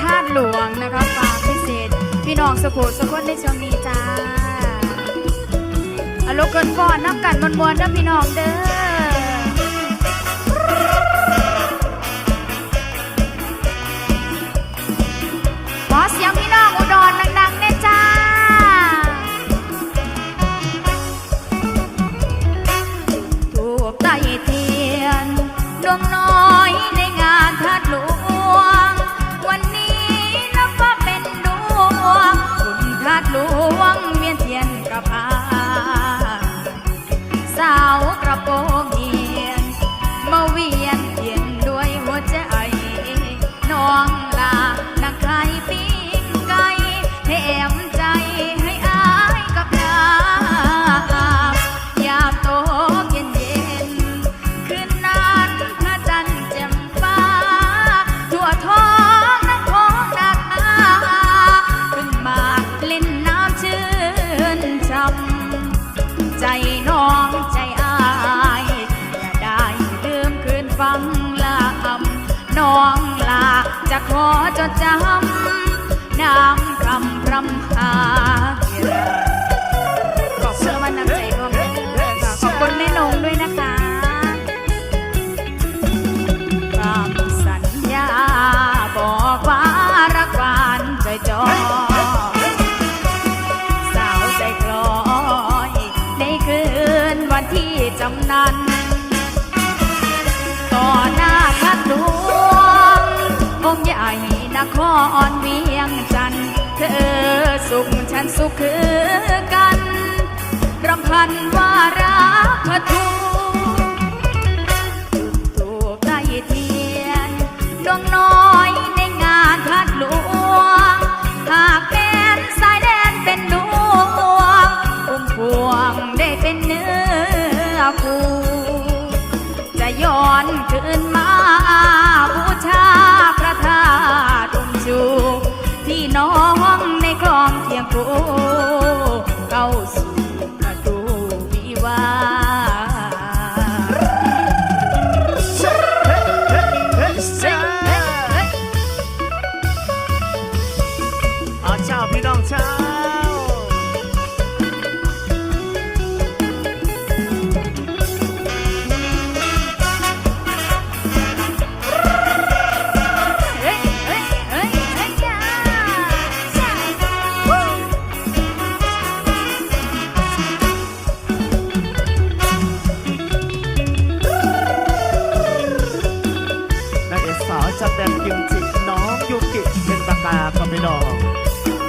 ธาตุหลวงนะคะฝากพิเศษ พี่น้องสุขุสุขคนในช่วงนี้จ้าอารมณ์เกินฟอนน้ำกันมวนๆนะพี่น้องเด้อ น้องลาจะขอจดจำน้ำคำรำหาขอบคุณมันนำใจพ่อแม่ขอบคุณแม่นงด้วยนะคะคำสัญญาบอกว่ารักหวานใจจอยสาใจกลอยในคืนวันที่จำนันต่อหน้าทัด องใหญ่นครเวียงจันทร์เธอสุขฉันสุขคือกันรำพันว่ารักพระทูถู วิวาห์เอาเช้าพี่น้องเช้า สดแดงกิมจิน้องยูกิเป็นปากากับพี่น้อง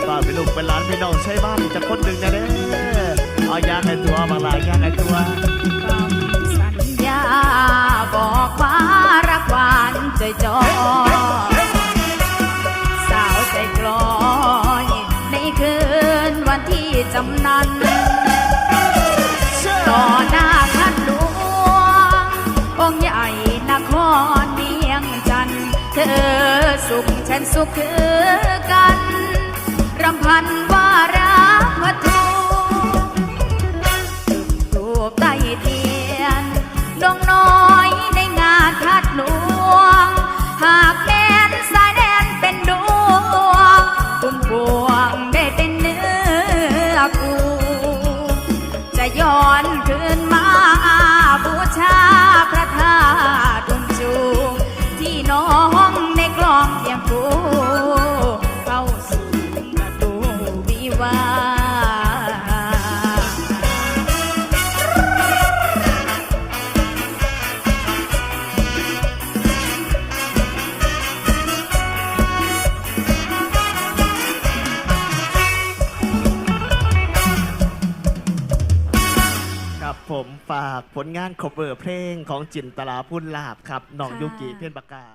ฝากไปลูกเป็นหลานพี่น้องใช้บ้านจะคนหนึ่งนะเด้อเอายางไอตัวบางลายยางไอตัวคำสัญญาบอกว่ารักหวานใจจอสาวใจกลอยในคืนวันที่จำนัน นสุขคือกันรำพันว่ารักพระทูรูปใต้เทียนดวงน้อยในงานทัดหลวง หากแม้นสายแดนเป็นดวงพุ่มพวงได้เป็นเนื้อคู่จะย้อนคืนมาบูชาพระธาตุองค์จูที่น้อง เทียงคูเข้าสู่ประตูวิวาห์ครับผมฝากผลงานคบเวอร์เพลงของจินตลาพุ่นลาบครับน้องยูกิเพียนปากกา